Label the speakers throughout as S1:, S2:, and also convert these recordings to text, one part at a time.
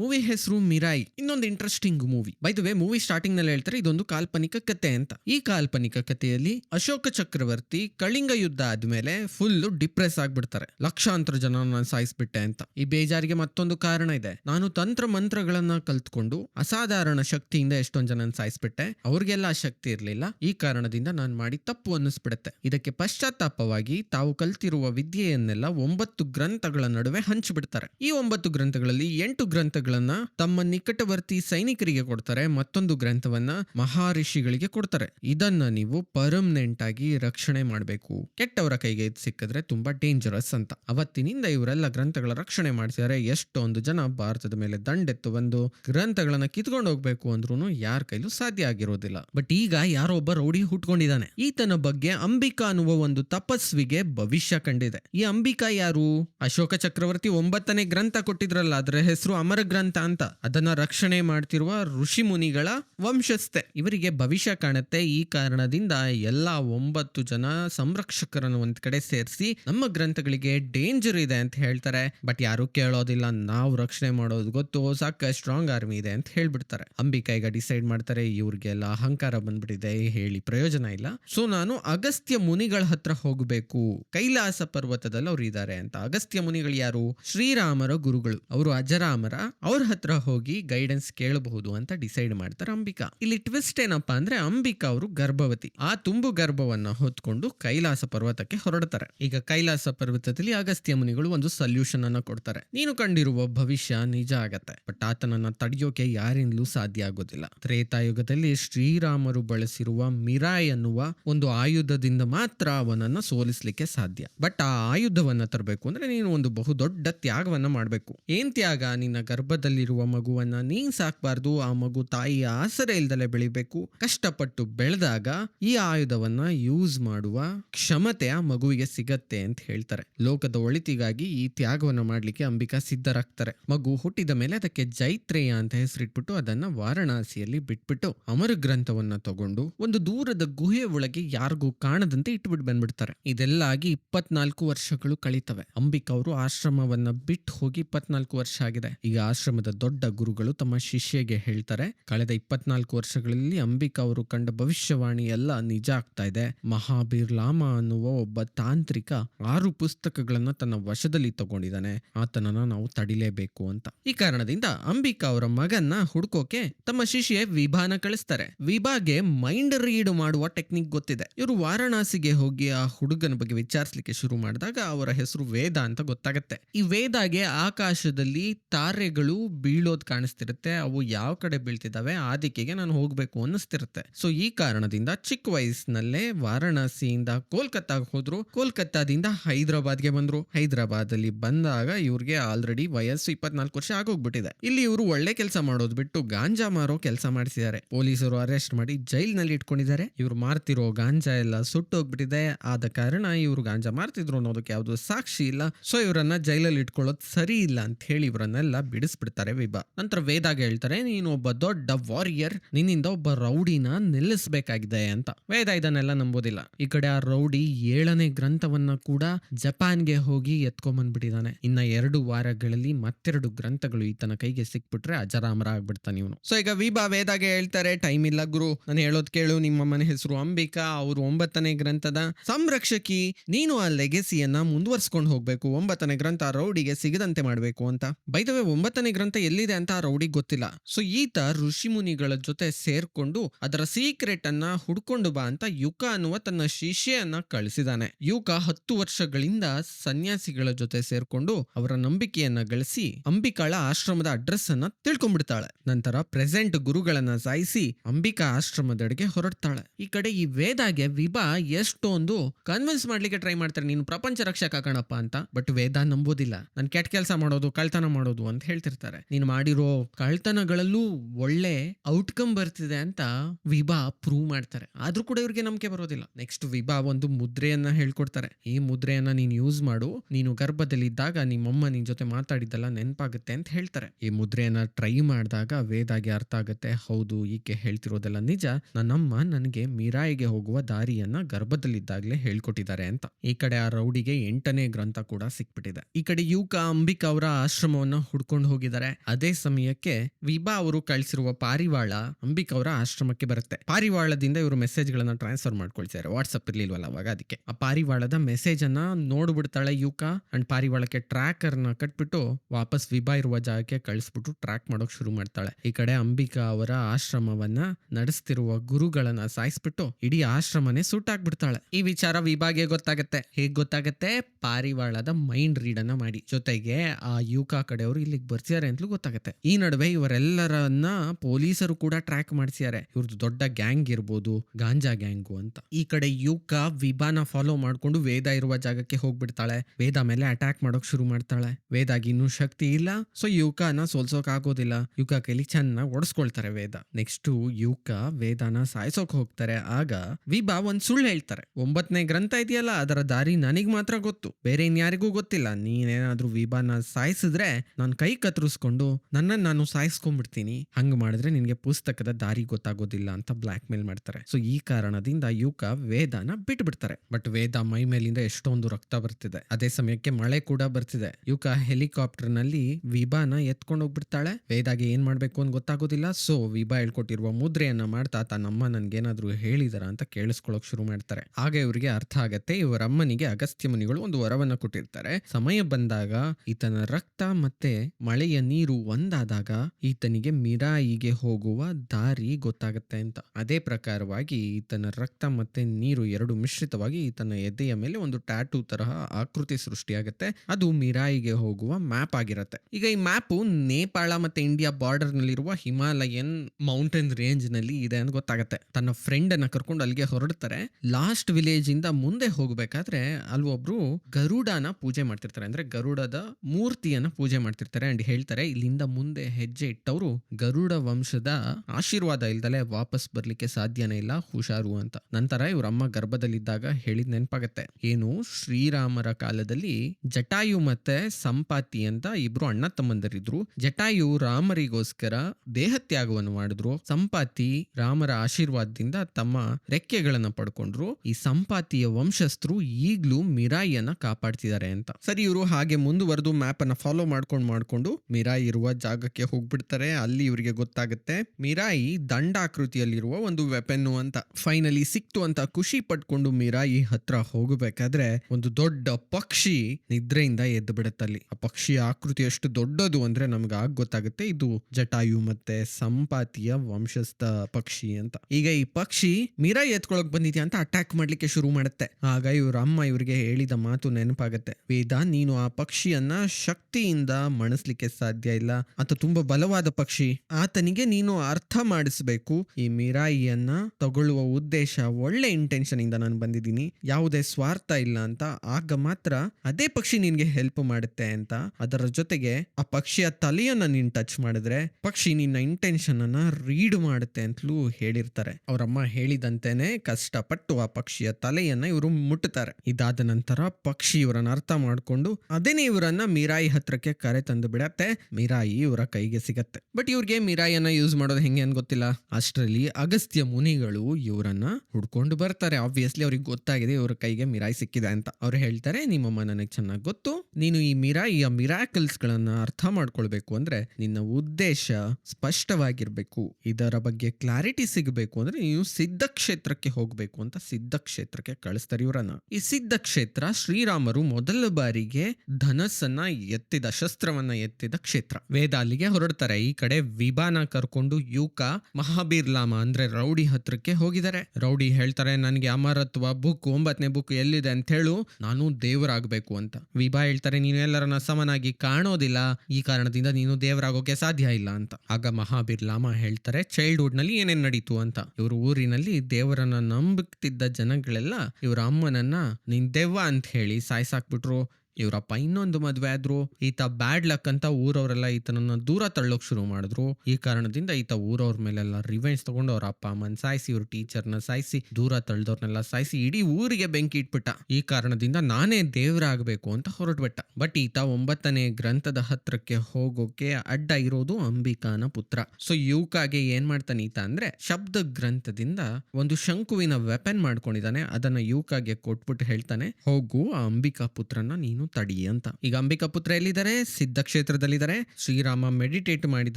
S1: Movie ಹೆಸರು ಮಿರಾಯ್ ಇನ್ನೊಂದು interesting movie by way movie ಸ್ಟಾರ್ಟಿಂಗ್ನಲ್ಲಿ ಹೇಳ್ತಾರೆ, ಇದೊಂದು ಕಾಲ್ಪನಿಕ ಕತೆ ಅಂತ. ಈ ಕಾಲ್ಪನಿಕ ಕಥೆಯಲ್ಲಿ ಅಶೋಕ ಚಕ್ರವರ್ತಿ ಕಳಿಂಗ ಯುದ್ಧ ಆದ್ಮೇಲೆ ಫುಲ್ ಡಿಪ್ರೆಸ್ ಆಗ್ಬಿಡ್ತಾರೆ. ಲಕ್ಷಾಂತರ ಜನ ಸಾಯಿಸ್ಬಿಟ್ಟೆ ಅಂತ. ಈ ಬೇಜಾರಿಗೆ ಮತ್ತೊಂದು ಕಾರಣ ಇದೆ. ನಾನು ತಂತ್ರ ಮಂತ್ರಗಳನ್ನ ಕಲ್ತ್ಕೊಂಡು ಅಸಾಧಾರಣ ಶಕ್ತಿಯಿಂದ ಎಷ್ಟೊಂದ್ ಜನ ಸಾಯಿಸ್ಬಿಟ್ಟೆ. ಅವ್ರಿಗೆಲ್ಲ ಆ ಶಕ್ತಿ ಇರ್ಲಿಲ್ಲ. ಈ ಕಾರಣದಿಂದ ನಾನು ಮಾಡಿ ತಪ್ಪು ಅನ್ನಿಸ್ಬಿಡುತ್ತೆ. ಇದಕ್ಕೆ ಪಶ್ಚಾತ್ತಾಪವಾಗಿ ತಾವು ಕಲ್ತಿರುವ ವಿದ್ಯೆಯನ್ನೆಲ್ಲ ಒಂಬತ್ತು ಗ್ರಂಥಗಳ ನಡುವೆ ಹಂಚಿಬಿಡ್ತಾರೆ. ಈ ಒಂಬತ್ತು ಗ್ರಂಥಗಳಲ್ಲಿ ಎಂಟು ಗ್ರಂಥಗಳನ್ನ ತಮ್ಮ ನಿಕಟವರ್ತಿ ಸೈನಿಕರಿಗೆ ಕೊಡ್ತಾರೆ, ಮತ್ತೊಂದು ಗ್ರಂಥವನ್ನ ಮಹಾರಿಷಿಗಳಿಗೆ ಕೊಡ್ತಾರೆ. ಇದನ್ನ ನೀವು ಪರ್ಮನೆಂಟ್ ಆಗಿ ರಕ್ಷಣೆ ಮಾಡಬೇಕು. ಕೆಟ್ಟವರ ಕೈಗೆ ಸಿಕ್ಕಿದ್ರೆ ತುಂಬಾ ಡೇಂಜರಸ್ ಅಂತ. ಅವತ್ತಿನಿಂದ ಇವರೆಲ್ಲ ಗ್ರಂಥಗಳ ರಕ್ಷಣೆ ಮಾಡ್ತಿದ್ದಾರೆ ಎಷ್ಟೊಂದು ಜನ ಭಾರತದ ಮೇಲೆ ದಂಡೆತ್ತು ಬಂದು ಗ್ರಂಥಗಳನ್ನ ಕಿತ್ಕೊಂಡು ಹೋಗ್ಬೇಕು ಅಂದ್ರೂ ಯಾರ ಕೈಲೂ ಸಾಧ್ಯ ಆಗಿರೋದಿಲ್ಲ. ಬಟ್ ಈಗ ಯಾರೋ ಒಬ್ಬ ರೌಡಿ ಹುಟ್ಕೊಂಡಿದ್ದಾನೆ. ಈತನ ಬಗ್ಗೆ ಅಂಬಿಕಾ ಅನ್ನುವ ಒಂದು ತಪಸ್ವಿಗೆ ಭವಿಷ್ಯ ಕಂಡಿದೆ. ಈ ಅಂಬಿಕಾ ಯಾರು? ಅಶೋಕ ಚಕ್ರವರ್ತಿ ಒಂಬತ್ತನೇ ಗ್ರಂಥ ಕೊಟ್ಟಿದ್ರಲ್ಲ, ಅದರ ಹೆಸರು ಅಮರ ಗ್ರಂಥ ಅಂತ ಅದನ್ನ ರಕ್ಷಣೆ ಮಾಡ್ತಿರುವ ಋಷಿ ಮುನಿಗಳ ವಂಶಸ್ಥೆ. ಇವರಿಗೆ ಭವಿಷ್ಯ ಕಾಣುತ್ತೆ. ಈ ಕಾರಣದಿಂದ ಎಲ್ಲಾ ಒಂಬತ್ತು ಜನ ಸಂರಕ್ಷಕರನ್ನು ಒಂದ್ ಕಡೆ ಸೇರಿಸಿ ನಮ್ಮ ಗ್ರಂಥಗಳಿಗೆ ಡೇಂಜರ್ ಇದೆ ಅಂತ ಹೇಳ್ತಾರೆ. ಬಟ್ ಯಾರು ಕೇಳೋದಿಲ್ಲ. ನಾವು ರಕ್ಷಣೆ ಮಾಡೋದು ಗೊತ್ತು. ಸಾಕ ಸ್ಟ್ರಾಂಗ್ ಆರ್ಮಿ ಇದೆ ಅಂತ ಹೇಳ್ಬಿಡ್ತಾರೆ. ಅಂಬಿಕಾ ಈಗ ಡಿಸೈಡ್ ಮಾಡ್ತಾರೆ. ಇವ್ರಿಗೆಲ್ಲ ಅಹಂಕಾರ ಬಂದ್ಬಿಟ್ಟಿದೆ. ಹೇಳಿ ಪ್ರಯೋಜನ ಇಲ್ಲ. ಸೊ ನಾನು ಅಗಸ್ತ್ಯ ಮುನಿಗಳ ಹತ್ರ ಹೋಗಬೇಕು. ಕೈಲಾಸ ಪರ್ವತದಲ್ಲಿ ಅವ್ರು ಇದ್ದಾರೆ ಅಂತ. ಅಗಸ್ತ್ಯ ಮುನಿಗಳು ಯಾರು? ಶ್ರೀರಾಮರ ಗುರುಗಳು. ಅವರು ಅಜರಾಮರ. ಅವ್ರ ಹತ್ರ ಹೋಗಿ ಗೈಡೆನ್ಸ್ ಕೇಳಬಹುದು ಅಂತ ಡಿಸೈಡ್ ಮಾಡ್ತಾರೆ ಅಂಬಿಕಾ. ಇಲ್ಲಿ ಟ್ವಿಸ್ಟ್ ಏನಪ್ಪಾ ಅಂದ್ರೆ ಅಂಬಿಕಾ ಅವರು ಗರ್ಭವತಿ. ಆ ತುಂಬು ಗರ್ಭವನ್ನ ಹೊತ್ಕೊಂಡು ಕೈಲಾಸ ಪರ್ವತಕ್ಕೆ ಹೊರಡ್ತಾರೆ. ಈಗ ಕೈಲಾಸ ಪರ್ವತದಲ್ಲಿ ಅಗಸ್ತ್ಯ ಮುನಿಗಳು ಒಂದು ಸೊಲ್ಯೂಷನ್ ಅನ್ನ ಕೊಡ್ತಾರೆ. ನೀನು ಕಂಡಿರುವ ಭವಿಷ್ಯ ನಿಜ ಆಗತ್ತೆ. ಬಟ್ ಆತನನ್ನ ತಡೆಯೋಕೆ ಯಾರಿಂದಲೂ ಸಾಧ್ಯ ಆಗೋದಿಲ್ಲ. ತ್ರೇತಾಯುಗದಲ್ಲಿ ಶ್ರೀರಾಮರು ಬಳಸಿರುವ ಮಿರಾಯ್ ಅನ್ನುವ ಒಂದು ಆಯುಧದಿಂದ ಮಾತ್ರ ಅವನನ್ನ ಸೋಲಿಸ್ಲಿಕ್ಕೆ ಸಾಧ್ಯ. ಬಟ್ ಆ ಆಯುಧವನ್ನ ತರಬೇಕು ಅಂದ್ರೆ ನೀನು ಒಂದು ಬಹುದೊಡ್ಡ ತ್ಯಾಗವನ್ನ ಮಾಡಬೇಕು. ಏನ್ ತ್ಯಾಗ? ನಿನ್ನ ಗರ್ಭದಲ್ಲಿರುವ ಮಗುವನ್ನ ನೀನ್ ಸಾಕ್ಬಾರ್ದು ಆ ಮಗು ತಾಯಿಯ ಆಸರೆ ಇಲ್ದಲೆ ಬೆಳಿಬೇಕು. ಕಷ್ಟಪಟ್ಟು ಬೆಳೆದಾಗ ಈ ಆಯುಧವನ್ನ ಯೂಸ್ ಮಾಡುವ ಕ್ಷಮತೆ ಆ ಮಗುವಿಗೆ ಸಿಗತ್ತೆ ಅಂತ ಹೇಳ್ತಾರೆ. ಲೋಕದ ಒಳಿತಿಗಾಗಿ ಈ ತ್ಯಾಗವನ್ನ ಮಾಡ್ಲಿಕ್ಕೆ ಅಂಬಿಕಾ ಸಿದ್ಧರಾಗ್ತಾರೆ. ಮಗು ಹುಟ್ಟಿದ ಮೇಲೆ ಅದಕ್ಕೆ ಜೈತ್ರೇಯ ಅಂತ ಹೆಸರಿಟ್ಬಿಟ್ಟು ಅದನ್ನ ವಾರಣಾಸಿಯಲ್ಲಿ ಬಿಟ್ಬಿಟ್ಟು ಅಮರ ಗ್ರಂಥವನ್ನ ತಗೊಂಡು ಒಂದು ದೂರದ ಗುಹೆ ಒಳಗೆ ಯಾರಿಗೂ ಕಾಣದಂತೆ ಇಟ್ಬಿಟ್ಟು ಬಂದ್ಬಿಡ್ತಾರೆ. ಇದೆಲ್ಲ ಆಗಿ ಇಪ್ಪತ್ನಾಲ್ಕು ವರ್ಷಗಳು ಕಳೀತವೆ. ಅಂಬಿಕಾ ಅವರು ಆಶ್ರಮವನ್ನ ಬಿಟ್ಟು ಹೋಗಿ ಇಪ್ಪತ್ನಾಲ್ಕು ವರ್ಷ ಆಗಿದೆ. ಈಗ ಆಶ್ರಮದ ದೊಡ್ಡ ಗುರುಗಳು ತಮ್ಮ ಶಿಷ್ಯಗೆ ಹೇಳ್ತಾರೆ, ಕಳೆದ ಇಪ್ಪತ್ನಾಲ್ಕು ವರ್ಷಗಳಲ್ಲಿ ಅಂಬಿಕಾ ಅವರು ಕಂಡ ಭವಿಷ್ಯವಾಣಿ ಎಲ್ಲ ನಿಜ ಆಗ್ತಾ ಇದೆ. ಮಹಾಬೀರ್ ಲಾಮಾ ಅನ್ನುವ ಒಬ್ಬ ತಾಂತ್ರಿಕ ಆರು ಪುಸ್ತಕಗಳನ್ನ ತನ್ನ ವಶದಲ್ಲಿ ತಗೊಂಡಿದ್ದಾನೆ. ಆತನನ್ನ ನಾವು ತಡಿಲೇಬೇಕು ಅಂತ. ಈ ಕಾರಣದಿಂದ ಅಂಬಿಕಾ ಅವರ ಮಗನ್ನ ಹುಡ್ಕೋಕೆ ತಮ್ಮ ಶಿಷ್ಯ ವಿಭಾನ ಕಳಿಸ್ತಾರೆ. ವಿಭಾಗೆ ಮೈಂಡ್ ರೀಡ್ ಮಾಡುವ ಟೆಕ್ನಿಕ್ ಗೊತ್ತಿದೆ. ಇವರು ವಾರಣಾಸಿಗೆ ಹೋಗಿ ಆ ಹುಡುಗನ ಬಗ್ಗೆ ವಿಚಾರಿಸಲಿಕ್ಕೆ ಶುರು ಮಾಡಿದಾಗ ಅವರ ಹೆಸರು ವೇದ ಅಂತ ಗೊತ್ತಾಗತ್ತೆ. ಈ ವೇದಾಗೆ ಆಕಾಶದಲ್ಲಿ ತಾರೆಗಳು ಬೀಳೋದ್ ಕಾಣಿಸ್ತಿರುತ್ತೆ, ಅವು ಯಾವ ಕಡೆ ಬೀಳ್ತಿದ್ದಾವೆ, ಆ ದಿಕ್ಕಿಗೆ ನಾನು ಹೋಗ್ಬೇಕು ಅನ್ನಿಸ್ತಿರುತ್ತೆ. ಸೊ ಈ ಕಾರಣದಿಂದ ಚಿಕ್ಕ ವಯಸ್ಸಿನಲ್ಲೇ ವಾರಣಾಸಿಯಿಂದ ಕೋಲ್ಕತ್ತಾಗ ಹೋದ್ರು. ಕೋಲ್ಕತ್ತಾದಿಂದ ಹೈದರಾಬಾದ್ಗೆ ಬಂದ್ರು. ಹೈದರಾಬಾದ್ ಅಲ್ಲಿ ಬಂದಾಗ ಇವ್ರಿಗೆ ಆಲ್ರೆಡಿ ವಯಸ್ಸು ಇಪ್ಪತ್ನಾಲ್ಕು ವರ್ಷ ಆಗೋಗ್ಬಿಟ್ಟಿದೆ. ಇಲ್ಲಿ ಇವರು ಒಳ್ಳೆ ಕೆಲಸ ಮಾಡೋದು ಬಿಟ್ಟು ಗಾಂಜಾ ಮಾರೋ ಕೆಲಸ ಮಾಡಿಸಿದ್ದಾರೆ. ಪೊಲೀಸರು ಅರೆಸ್ಟ್ ಮಾಡಿ ಜೈಲ್ನಲ್ಲಿ ಇಟ್ಕೊಂಡಿದ್ದಾರೆ. ಇವ್ರು ಮಾರ್ತಿರೋ ಗಾಂಜಾ ಎಲ್ಲ ಸುಟ್ಟು ಹೋಗ್ಬಿಟ್ಟಿದೆ ಆದ ಕಾರಣ ಇವರು ಗಾಂಜಾ ಮಾರ್ತಿದ್ರು ಅನ್ನೋದಕ್ಕೆ ಯಾವ್ದು ಸಾಕ್ಷಿ ಇಲ್ಲ. ಸೊ ಇವರನ್ನ ಜೈಲಲ್ಲಿ ಇಟ್ಕೊಳ್ಳೋದು ಸರಿ ಇಲ್ಲ ಅಂತ ಹೇಳಿ ಇವರನ್ನೆಲ್ಲ ಬಿಡಿಸ್ಬಿಡ್ತಾರೆ ವಿಭಾ. ನಂತರ ವೇದಾಗ ಹೇಳ್ತಾರೆ, ನೀನು ಒಬ್ಬ ದೊಡ್ಡ ವಾರಿಯರ್ ನಿನ್ನಿಂದ ಒಬ್ಬ ರೌಡಿನ ನಿಲ್ಲಿಸಬೇಕಾಗಿದೆ ಅಂತ. ವೇದ ಇದನ್ನೆಲ್ಲ ನಂಬೋದಿಲ್ಲ. ಈ ಕಡೆ ಆ ರೌಡಿ ಏಳನೇ ಗ್ರಂಥವನ್ನ ಕೂಡ ಜಪಾನ್ಗೆ ಹೋಗಿ ಎತ್ಕೊಂಬಂದ್ಬಿಟ್ಟಿದ್ದಾನೆ. ಇನ್ನ ಎರಡು ವಾರಗಳಲ್ಲಿ ಮತ್ತೆರಡು ಗ್ರಂಥಗಳು ಈತನ ಕೈಗೆ ಸಿಕ್ಬಿಟ್ರೆ ಅಜರಾಮರ ಆಗ್ಬಿಡ್ತಾನೆ ಇವನು. ಸೊ ಈಗ ವಿಭಾ ವೇದಾಗೆ ಹೇಳ್ತಾರೆ, ಟೈಮ್ ಇಲ್ಲ ಗುರು. ನಾನು ಹೇಳೋದ್ ಕೇಳು. ನಿಮ್ಮ ಮನೆ ಹೆಸರು ಅಂಬಿಕಾ. ಅವರು ಒಂಬತ್ತನೇ ಗ್ರಂಥದ ಸಂರಕ್ಷಕಿ. ನೀನು ಆ ಲೆಗೆಸಿಯನ್ನ ಮುಂದುವರ್ಸ್ಕೊಂಡು ಹೋಗ್ಬೇಕು. ಒಂಬತ್ತನೇ ಗ್ರಂಥ ರೌಡಿಗೆ ಸಿಗದಂತೆ ಮಾಡಬೇಕು ಅಂತ. ಬೈದವೆ ಒಂಬತ್ತನೇ ಗ್ರಂಥ ಎಲ್ಲಿದೆ ಅಂತ ಆ ರೌಡಿಗೆ ಗೊತ್ತಿಲ್ಲ. ಸೊ ಈತ ಋಷಿ ಮುನಿಗಳ ಜೊತೆ ಸೇರ್ಕೊಂಡು ಅದರ ಸೀಕ್ರೆಟ್ ಅನ್ನ ಹುಡ್ಕೊಂಡು ಬಾ ಅಂತ ಯುಕ ಅನ್ನುವ ತನ್ನ ಶಿಷ್ಯನ್ನ ಕಳಿಸಿದಾನೆ. ಯುಕ ಹತ್ತು ವರ್ಷಗಳಿಂದ ಸನ್ಯಾಸಿಗಳ ಜೊತೆ ಸೇರ್ಕೊಂಡು ಅವರ ನಂಬಿಕೆಯನ್ನ ಗಳಿಸಿ ಅಂಬಿಕಾಳ ಆಶ್ರಮದ ಅಡ್ರೆಸ್ ಅನ್ನ ತಿಳ್ಕೊಂಡ್ಬಿಡ್ತಾಳೆ. ನಂತರ ಪ್ರೆಸೆಂಟ್ ಗುರುಗಳನ್ನ ಸಾಯಿಸಿ ಅಂಬಿಕಾ ಆಶ್ರಮದೆಡೆಗೆ ಹೊರಡ್ತಾಳೆ. ಈ ಕಡೆ ಈ ವೇದಾಗೆ ವಿಭಾ ಎಷ್ಟೊಂದು ಕನ್ವಿನ್ಸ್ ಮಾಡ್ಲಿಕ್ಕೆ ಟ್ರೈ ಮಾಡ್ತಾರೆ. ನೀನು ಪ್ರಪಂಚ ರಕ್ಷಕ ಕಣಪ್ಪ ಅಂತ. ಬಟ್ ವೇದ ನಂಬೋದಿಲ್ಲ. ನಾನು ಕೆಟ್ಟ ಕೆಲಸ ಮಾಡೋದು ಕಳ್ತನ ಮಾಡೋದು ಅಂತ ಹೇಳ್ತಿರ್ತಾರೆ ನೀನು ಮಾಡಿರೋ ಕಳ್ತನಗಳಲ್ಲೂ ಒಳ್ಳೆ ಔಟ್ಕಮ್ ಬರ್ತಿದೆ ಅಂತ ವಿಭಾ ಪ್ರೂವ್ ಮಾಡ್ತಾರೆ. ಆದ್ರೂ ಕೂಡ ಇವ್ರಿಗೆ ನಂಬಿಕೆ ಬರೋದಿಲ್ಲ. ನೆಕ್ಸ್ಟ್ ವಿಭಾ ಒಂದು ಮುದ್ರೆಯನ್ನ ಹೇಳ್ಕೊಡ್ತಾರೆ. ಈ ಮುದ್ರೆಯನ್ನ ನೀನು ಯೂಸ್ ಮಾಡು. ನೀನು ಗರ್ಭದಲ್ಲಿ ಇದ್ದಾಗ ನಿಮ್ಮಮ್ಮ ನಿನ್ ಜೊತೆ ಮಾತಾಡಿದ್ದಲ್ಲ ನೆನಪಾಗುತ್ತೆ ಅಂತ ಹೇಳ್ತಾರೆ. ಈ ಮುದ್ರೆಯನ್ನ ಟ್ರೈ ಮಾಡಿದಾಗ ವೇದಾಗಿ ಅರ್ಥ ಆಗುತ್ತೆ. ಹೌದು, ಈಕೆ ಹೇಳ್ತಿರೋದೆಲ್ಲ ನಿಜ. ನನ್ನಮ್ಮ ನನಗೆ ಮಿರಾಯಿಗೆ ಹೋಗುವ ದಾರಿಯನ್ನ ಗರ್ಭದಲ್ಲಿದ್ದಾಗಲೇ ಹೇಳ್ಕೊಟ್ಟಿದ್ದಾರೆ ಅಂತ. ಈ ಕಡೆ ಆ ರೌಡಿಗೆ ಎಂಟನೇ ಗ್ರಂಥ ಕೂಡ ಸಿಕ್ಬಿಟ್ಟಿದೆ. ಈ ಕಡೆ ಯುಕ ಅಂಬಿಕಾ ಅವರ ಆಶ್ರಮವನ್ನ ಹುಡ್ಕೊಂಡು ಹೋಗಿ ಹೋಗಿದ್ದಾರೆ. ಅದೇ ಸಮಯಕ್ಕೆ ವಿಭಾ ಅವರು ಕಳಿಸಿರುವ ಪಾರಿವಾಳ ಅಂಬಿಕಾ ಅವರ ಆಶ್ರಮಕ್ಕೆ ಬರುತ್ತೆ. ಪಾರಿವಾಳದಿಂದ ಇವರು ಮೆಸೇಜ್ ಗಳನ್ನ ಟ್ರಾನ್ಸ್ಫರ್ ಮಾಡ್ಕೊಳ್ತಾರೆ ವಾಟ್ಸ್ಆಪ್ ಇರ್ಲಿಲ್ವಲ್ಲ ಅವಾಗ ಅದಕ್ಕೆ. ಆ ಪಾರಿವಾಳದ ಮೆಸೇಜ್ ಅನ್ನ ನೋಡ್ಬಿಡ್ತಾಳೆ ಯುಕ ಅಂಡ್ ಪಾರಿವಾಳಕ್ಕೆ ಟ್ರ್ಯಾಕರ್ನ ಕಟ್ಬಿಟ್ಟು ವಾಪಸ್ ವಿಭಾ ಇರುವ ಜಾಗಕ್ಕೆ ಕಳಿಸ್ಬಿಟ್ಟು ಟ್ರ್ಯಾಕ್ ಮಾಡೋಕ್ ಶುರು ಮಾಡ್ತಾಳೆ. ಈ ಕಡೆ ಅಂಬಿಕಾ ಅವರ ಆಶ್ರಮವನ್ನ ನಡೆಸ್ತಿರುವ ಗುರುಗಳನ್ನ ಸಾಯಿಸ್ಬಿಟ್ಟು ಇಡೀ ಆಶ್ರಮನೇ ಸುಟ್ಟಾಕ್ಬಿಡ್ತಾಳೆ ಈ ವಿಚಾರ ವಿಭಾಗೆ ಗೊತ್ತಾಗತ್ತೆ. ಹೇಗ್ ಗೊತ್ತಾಗತ್ತೆ? ಪಾರಿವಾಳದ ಮೈಂಡ್ ರೀಡ್ ಅನ್ನ ಮಾಡಿ. ಜೊತೆಗೆ ಆ ಯುಕಾ ಕಡೆಯವರು ಇಲ್ಲಿಗೆ ಬರ್ತಿದ್ದಾರೆ ಅಂತಲೂ ಗೊತ್ತಾಗುತ್ತೆ. ಈ ನಡುವೆ ಇವರೆಲ್ಲರನ್ನ ಪೊಲೀಸರು ಕೂಡ ಟ್ರ್ಯಾಕ್ ಮಾಡಿಸ್ಯಾರೆ. ಇವ್ರದ್ದು ದೊಡ್ಡ ಗ್ಯಾಂಗ್ ಇರ್ಬೋದು, ಗಾಂಜಾ ಗ್ಯಾಂಗು ಅಂತ. ಈ ಕಡೆ ಯುವಕ ವಿಭಾನ ಫಾಲೋ ಮಾಡ್ಕೊಂಡು ವೇದ ಇರುವ ಜಾಗಕ್ಕೆ ಹೋಗ್ಬಿಡ್ತಾಳೆ. ವೇದ ಮೇಲೆ ಅಟ್ಯಾಕ್ ಮಾಡೋಕ್ ಶುರು ಮಾಡ್ತಾಳೆ. ವೇದಾಗಿ ಇನ್ನೂ ಶಕ್ತಿ ಇಲ್ಲ. ಸೊ ಯುಕಾನ ಸೋಲ್ಸೋಕ್ ಆಗೋದಿಲ್ಲ. ಯುವಕ ಕೈಲಿ ಚೆನ್ನಾಗಿ ಒಡಿಸ್ಕೊಳ್ತಾರೆ ವೇದ. ನೆಕ್ಸ್ಟ್ ಯುಕ ವೇದಾನ ಸಾಯಿಸೋಕ್ ಹೋಗ್ತಾರೆ. ಆಗ ವಿಭಾ ಒಂದ್ ಸುಳ್ಳು ಹೇಳ್ತಾರೆ. ಒಂಬತ್ತನೇ ಗ್ರಂಥ ಇದೆಯಲ್ಲ, ಅದರ ದಾರಿ ನನಗ್ ಮಾತ್ರ ಗೊತ್ತು. ಬೇರೆ ಇನ್ಯಾರಿಗೂ ಗೊತ್ತಿಲ್ಲ. ನೀನೇನಾದ್ರೂ ವಿಭಾನ ಸಾಯಿಸಿದ್ರೆ ನಾನು ಕೈ ಕತ್ತರಿಸ್ಕೊಂಡು ನನ್ನ ನಾನು ಸಾಯಿಸ್ಕೊಂಡ್ಬಿಡ್ತೀನಿ ಹಂಗ್ ಮಾಡಿದ್ರೆ ನಿನಗೆ ಪುಸ್ತಕದ ದಾರಿ ಗೊತ್ತಾಗೋದಿಲ್ಲ ಅಂತ ಬ್ಲ್ಯಾಕ್ ಮೇಲ್ ಮಾಡ್ತಾರೆ. ಸೊ, ಈ ಕಾರಣದಿಂದ ಯುಕ ವೇದನ ಬಿಟ್ಬಿಡ್ತಾರೆ. ಬಟ್ ವೇದ ಮೈ ಮೇಲಿಂದ ಎಷ್ಟೊಂದು ರಕ್ತ ಬರ್ತಿದೆ. ಅದೇ ಸಮಯಕ್ಕೆ ಮಳೆ ಕೂಡ ಬರ್ತಿದೆ. ಯುಕ ಹೆಲಿಕಾಪ್ಟರ್ನಲ್ಲಿ ವಿಭಾನ ಎತ್ಕೊಂಡು ಹೋಗ್ಬಿಡ್ತಾಳೆ ವೇದಾಗೆ ಏನ್ ಮಾಡ್ಬೇಕು ಅಂತ ಗೊತ್ತಾಗೋದಿಲ್ಲ. ಸೊ, ವಿಭಾ ಹೇಳ್ಕೊಟ್ಟಿರುವ ಮುದ್ರೆಯನ್ನ ಮಾಡ್ತಾ ತನ್ನಮ್ಮ ನನ್ಗೇನಾದ್ರೂ ಹೇಳಿದಾರ ಅಂತ ಕೇಳಿಸ್ಕೊಳಕ್ ಶುರು ಮಾಡ್ತಾರೆ. ಆಗ ಇವರಿಗೆ ಅರ್ಥ ಆಗತ್ತೆ. ಇವರ ಅಮ್ಮನಿಗೆ ಅಗಸ್ತ್ಯ ಮುನಿಗಳು ಒಂದು ವರವನ್ನ ಕೊಟ್ಟಿರ್ತಾರೆ. ಸಮಯ ಬಂದಾಗ, ಈತನ ರಕ್ತ ಮತ್ತೆ ಮಳೆಯ ನೀರು ಒಂದಾದಾಗ ಈತನಿಗೆ ಮಿರಾಯಿಗೆ ಹೋಗುವ ದಾರಿ ಗೊತ್ತಾಗುತ್ತೆ ಅಂತ. ಅದೇ ಪ್ರಕಾರವಾಗಿ ಈತನ ರಕ್ತ ಮತ್ತೆ ನೀರು ಎರಡು ಮಿಶ್ರಿತವಾಗಿ ಈತನ ಎದೆಯ ಮೇಲೆ ಒಂದು ಟ್ಯಾಟೂ ತರಹ ಆಕೃತಿ ಸೃಷ್ಟಿಯಾಗುತ್ತೆ. ಅದು ಮಿರಾಯಿಗೆ ಹೋಗುವ ಮ್ಯಾಪ್ ಆಗಿರುತ್ತೆ. ಈಗ ಈ ಮ್ಯಾಪು ನೇಪಾಳ ಮತ್ತೆ ಇಂಡಿಯಾ ಬಾರ್ಡರ್ ನಲ್ಲಿರುವ ಹಿಮಾಲಯನ್ ಮೌಂಟೇನ್ ರೇಂಜ್ನಲ್ಲಿ ಇದೆ ಅಂತ ಗೊತ್ತಾಗುತ್ತೆ. ತನ್ನ ಫ್ರೆಂಡ್ ಅನ್ನ ಕರ್ಕೊಂಡು ಅಲ್ಲಿಗೆ ಹೊರಡ್ತಾರೆ. ಲಾಸ್ಟ್ ವಿಲೇಜ್ ಇಂದ ಮುಂದೆ ಹೋಗ್ಬೇಕಾದ್ರೆ ಅಲ್ಲಿ ಒಬ್ರು ಗರುಡನ ಪೂಜೆ ಮಾಡ್ತಿರ್ತಾರೆ. ಅಂದ್ರೆ ಗರುಡದ ಮೂರ್ತಿಯನ್ನ ಪೂಜೆ ಮಾಡ್ತಿರ್ತಾರೆ ಅಂಡ್ ಹೇಳ್ತಾರೆ, ಇಲ್ಲಿಂದ ಮುಂದೆ ಹೆಜ್ಜೆ ಇಟ್ಟವರು ಗರುಡ ವಂಶದ ಆಶೀರ್ವಾದ ಇಲ್ದಲೆ ವಾಪಸ್ ಬರ್ಲಿಕ್ಕೆ ಸಾಧ್ಯನೇ ಇಲ್ಲ, ಹುಷಾರು ಅಂತ. ನಂತರ ಇವ್ರ ಅಮ್ಮ ಗರ್ಭದಲ್ಲಿದ್ದಾಗ ಹೇಳಿದ್ ನೆನಪಾಗತ್ತೆ. ಏನು? ಶ್ರೀರಾಮರ ಕಾಲದಲ್ಲಿ ಜಟಾಯು ಮತ್ತೆ ಸಂಪಾತಿ ಅಂತ ಇಬ್ರು ಅಣ್ಣ ತಮ್ಮಂದರಿದ್ರು. ಜಟಾಯು ರಾಮರಿಗೋಸ್ಕರ ದೇಹತ್ಯಾಗವನ್ನು ಮಾಡಿದ್ರು. ಸಂಪಾತಿ ರಾಮರ ಆಶೀರ್ವಾದದಿಂದ ತಮ್ಮ ರೆಕ್ಕೆಗಳನ್ನ ಪಡ್ಕೊಂಡ್ರು. ಈ ಸಂಪಾತಿಯ ವಂಶಸ್ಥರು ಈಗ್ಲೂ ಮಿರಾಯಿಯನ್ನ ಕಾಪಾಡ್ತಿದ್ದಾರೆ ಅಂತ. ಸರಿ ಇವರು ಹಾಗೆ ಮುಂದುವರೆದು ಮ್ಯಾಪ್ ಅನ್ನ ಫಾಲೋ ಮಾಡ್ಕೊಂಡು ಮಾಡ್ಕೊಂಡು ಮಿರಾಯಿ ಇರುವ ಜಾಗಕ್ಕೆ ಹೋಗ್ಬಿಡ್ತಾರೆ, ಅಲ್ಲಿ ಇವರಿಗೆ ಗೊತ್ತಾಗುತ್ತೆ. ಮಿರಾಯಿ ದಂಡಾಕೃತಿಯಲ್ಲಿರುವ ಒಂದು ವೆಪನ್ನು ಅಂತ. ಫೈನಲಿ ಸಿಕ್ತು ಅಂತ ಖುಷಿ ಪಟ್ಕೊಂಡು ಮಿರಾಯಿ ಹತ್ರ ಹೋಗಬೇಕಾದ್ರೆ ಒಂದು ದೊಡ್ಡ ಪಕ್ಷಿ ನಿದ್ರೆಯಿಂದ ಎದ್ದು ಬಿಡುತ್ತಲ್ಲಿ ಆ ಪಕ್ಷಿಯ ಆಕೃತಿ ಎಷ್ಟು ದೊಡ್ಡದು ಅಂದ್ರೆ ನಮ್ಗೆ ಆಗ ಗೊತ್ತಾಗುತ್ತೆ. ಇದು ಜಟಾಯು ಮತ್ತೆ ಸಂಪಾತಿಯ ವಂಶಸ್ಥ ಪಕ್ಷಿ ಅಂತ. ಈಗ ಈ ಪಕ್ಷಿ ಮಿರಾಯಿ ಎತ್ಕೊಳಕ್ ಬಂದಿದ್ಯಾ ಅಂತ ಅಟ್ಯಾಕ್ ಮಾಡ್ಲಿಕ್ಕೆ ಶುರು ಮಾಡುತ್ತೆ. ಆಗ ಇವ್ರ ಅಮ್ಮ ಇವ್ರಿಗೆ ಹೇಳಿದ ಮಾತು ನೆನಪಾಗುತ್ತೆ. ವೇದ, ನೀನು ಆ ಪಕ್ಷಿಯನ್ನ ಶಕ್ತಿಯಿಂದ ಮಣಿಸ್ಲಿಕ್ಕೆ ಸಾಧ್ಯ ಇಲ್ಲ. ಆತ ತುಂಬಾ ಬಲವಾದ ಪಕ್ಷಿ. ಆತನಿಗೆ ನೀನು ಅರ್ಥ ಮಾಡಿಸ್ಬೇಕು. ಈ ಮಿರಾಯಿಯನ್ನ ತಗೊಳ್ಳುವ ಉದ್ದೇಶ ಒಳ್ಳೆ ಇಂಟೆನ್ಷನ್ ಇಂದ ನಾನು ಬಂದಿದ್ದೀನಿ. ಯಾವುದೇ ಸ್ವಾರ್ಥ ಇಲ್ಲ ಅಂತ. ಆಗ ಮಾತ್ರ ಅದೇ ಪಕ್ಷಿ ನಿನ್ಗೆ ಹೆಲ್ಪ್ ಮಾಡುತ್ತೆ ಅಂತ. ಅದರ ಜೊತೆಗೆ ಆ ಪಕ್ಷಿಯ ತಲೆಯನ್ನ ನೀನ್ ಟಚ್ ಮಾಡಿದ್ರೆ ಪಕ್ಷಿ ನಿನ್ನ ಇಂಟೆನ್ಷನ್ ಅನ್ನ ರೀಡ್ ಮಾಡುತ್ತೆ ಅಂತಲೂ ಹೇಳಿರ್ತಾರೆ. ಅವರಮ್ಮ ಹೇಳಿದಂತೆನೆ ಕಷ್ಟಪಟ್ಟು ಆ ಪಕ್ಷಿಯ ತಲೆಯನ್ನ ಇವರು ಮುಟ್ಟುತ್ತಾರೆ ಇದಾದ ನಂತರ ಪಕ್ಷಿ ಇವರನ್ನ ಅರ್ಥ ಮಾಡ್ಕೊಂಡು, ಅದೇನೇ ಇವರನ್ನ ಮಿರಾಯಿ ಹತ್ರಕ್ಕೆ ಕರೆ ತಂದು ಬಿಡತ್ತೆ. ಮಿರಾಯಿ ಇವರ ಕೈಗೆ ಸಿಗತ್ತೆ. ಬಟ್ ಇವ್ರಿಗೆ ಮಿರಾಯಿಯನ್ನ ಯೂಸ್ ಮಾಡೋದು ಹೆಂಗೆ ಅಂತ ಗೊತ್ತಿಲ್ಲ. ಅಷ್ಟರಲ್ಲಿ ಅಗಸ್ತ್ಯ ಮುನಿಗಳು ಇವರನ್ನ ಹುಡ್ಕೊಂಡು ಬರ್ತಾರೆ. ಆಬ್ವಿಯಸ್ಲಿ ಅವ್ರಿಗೆ ಗೊತ್ತಾಗಿದೆ ಇವ್ರ ಕೈಗೆ ಮಿರಾಯಿ ಸಿಕ್ಕಿದೆ ಅಂತ. ಅವ್ರು ಹೇಳ್ತಾರೆ ನಿಮ್ಮಮ್ಮ ನನಗೆ ಚೆನ್ನಾಗಿ ಗೊತ್ತು. ನೀನು ಈ ಮಿರಾಯಿಯ ಮಿರಾಕಲ್ಸ್ ಗಳನ್ನ ಅರ್ಥ ಮಾಡ್ಕೊಳ್ಬೇಕು ಅಂದ್ರೆ ನಿನ್ನ ಉದ್ದೇಶ ಸ್ಪಷ್ಟವಾಗಿರ್ಬೇಕು. ಇದರ ಬಗ್ಗೆ ಕ್ಲಾರಿಟಿ ಸಿಗಬೇಕು ಅಂದ್ರೆ ನೀವು ಸಿದ್ಧ ಕ್ಷೇತ್ರಕ್ಕೆ ಹೋಗ್ಬೇಕು ಅಂತ ಸಿದ್ಧ ಕ್ಷೇತ್ರಕ್ಕೆ ಕಳಿಸ್ತಾರೆ ಇವರನ್ನ. ಈ ಸಿದ್ಧ ಕ್ಷೇತ್ರ ಶ್ರೀರಾಮರು ಮೊದಲ ಬಾರಿಗೆ ಧನಸ್ಸನ್ನ ಎತ್ತಿದ, ಶಸ್ತ್ರವನ್ನ ಎತ್ತಿದ ಕ್ಷೇತ್ರ. ವೇದ ಅಲ್ಲಿಗೆ ಹೊರಡ್ತಾರೆ. ಈ ಕಡೆ ವಿಭಾನ ಕರ್ಕೊಂಡು ಯೂಕ ಮಹಾಬೀರ್ಲಾಮ ಅಂದ್ರೆ ರೌಡಿ ಹತ್ರಕ್ಕೆ ಹೋಗಿದ್ದಾರೆ. ರೌಡಿ ಹೇಳ್ತಾರೆ, ನನಗೆ ಅಮರತ್ವ ಬುಕ್, ಒಂಬತ್ತನೇ ಬುಕ್ ಎಲ್ಲಿದೆ ಅಂತ ಹೇಳು ನಾನು ದೇವರಾಗಬೇಕು ಅಂತ. ವಿಭಾ ಹೇಳ್ತಾರೆ, ನೀನು ಎಲ್ಲರನ್ನ ಸಮನಾಗಿ ಕಾಣೋದಿಲ್ಲ. ಈ ಕಾರಣದಿಂದ ನೀನು ದೇವರಾಗೋಕೆ ಸಾಧ್ಯ ಇಲ್ಲ ಅಂತ. ಆಗ ಮಹಾಬೀರ್ಲಾಮ ಹೇಳ್ತಾರೆ ಚೈಲ್ಡ್ಹುಡ್ನಲ್ಲಿ ಏನೇನ್ ನಡೀತು ಅಂತ? ಇವರು ಊರಿನಲ್ಲಿ ದೇವರನ್ನ ನಂಬುತ್ತಿದ್ದ ಜನಗಳೆಲ್ಲ, ಇವರ ಅಮ್ಮನನ್ನ ನಿನ್ ದೆವ್ವ ಅಂತ ಹೇಳಿ ಸಾಯ್ಸಾಕ್ಬಿಟ್ರು. ಇವರಪ್ಪ ಇನ್ನೊಂದು ಮದುವೆ ಆದ್ರು ಈತ ಬ್ಯಾಡ್ ಲಕ್ ಅಂತ ಊರವರೆಲ್ಲ ಈತನನ್ನ ದೂರ ತಳ್ಳೋಕ್ ಶುರು ಮಾಡಿದ್ರು. ಈ ಕಾರಣದಿಂದ ಈತ ಊರವ್ರ ಮೇಲೆಲ್ಲ ರಿವೆಂಜ್ ತಗೊಂಡು ಅವ್ರ ಅಪ್ಪ ಅಮ್ಮನ್ ಸಾಯಿಸಿ, ಇವ್ರ ಟೀಚರ್ನ ಸಾಯಿಸಿ, ದೂರ ತಳ್ಳದವ್ರನ್ನೆಲ್ಲ ಸಾಯಿಸಿ ಇಡೀ ಊರಿಗೆ ಬೆಂಕಿ ಇಟ್ಬಿಟ್ಟ. ಈ ಕಾರಣದಿಂದ ನಾನೇ ದೇವರಾಗಬೇಕು ಅಂತ ಹೊರಟ್ಬಿಟ್ಟ. ಬಟ್ ಈತ ಒಂಬತ್ತನೇ ಗ್ರಂಥದ ಹತ್ರಕ್ಕೆ ಹೋಗೋಕೆ ಅಡ್ಡ ಇರೋದು ಅಂಬಿಕಾನ ಪುತ್ರ. ಸೊ ಯುವಕಾಗೆ ಏನ್ ಮಾಡ್ತಾನೆ ಈತ ಅಂದ್ರೆ ಶಬ್ದ ಗ್ರಂಥದಿಂದ ಒಂದು ಶಂಕುವಿನ ವೆಪನ್ ಮಾಡ್ಕೊಂಡಿದ್ದಾನೆ. ಅದನ್ನ ಯುವಕಾಗೆ ಕೊಟ್ಬಿಟ್ಟು ಹೇಳ್ತಾನೆ, ಹೋಗು, ಆ ಅಂಬಿಕಾ ಪುತ್ರನ ನೀನು ನೀನು ತಡಿ ಅಂತ. ಈಗ ಅಂಬಿಕಾ ಪುತ್ರ ಎಲ್ಲಿದ್ದಾರೆ? ಸಿದ್ಧ ಕ್ಷೇತ್ರದಲ್ಲಿದ್ದಾರೆ. ಶ್ರೀರಾಮ ಮೆಡಿಟೇಟ್ ಮಾಡಿದ